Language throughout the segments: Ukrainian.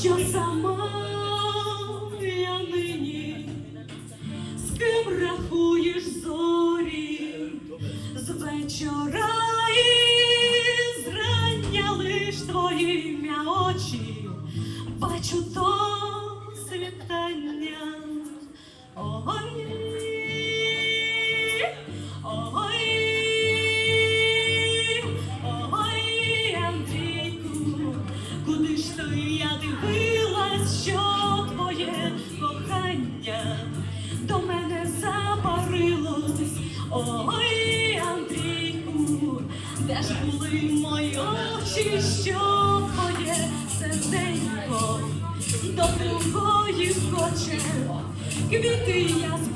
що сама я нині, з ким рахуєш зорі, з вечора і зрання лиш твої ім'я очі, бачу то світання. Ой, я дивилась, що твоє кохання до мене запарилось. Ой, Андрійку, де ж були мої очі, що твоє серденько до другої хоче, квіти я збирала,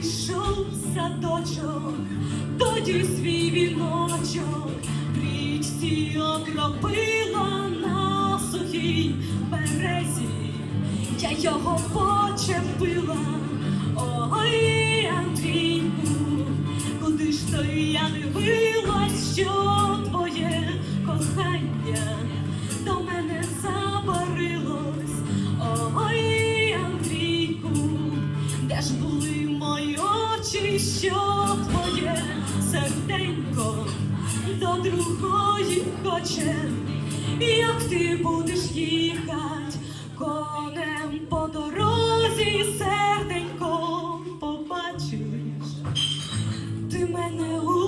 прийшов садочок, тоді свій віночок, річці окропила на сухій березі, я його почепила, ой, Андрійку, куди ж то я дивилась, що твоє кохання серденько до другої хоче, як ти будеш їхать конем по дорозі, серденько побачиш. Ти мене у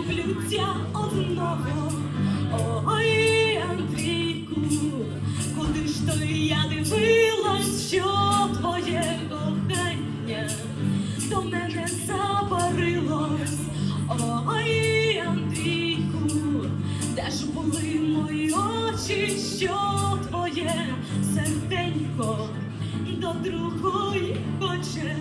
люблю тя одного. Ой, Андрійку, куди ж то я дивилась, що твоє кохання до мене запарилось. Ой, Андрійку, де ж були мої очі, що твоє серденько до другої хоче.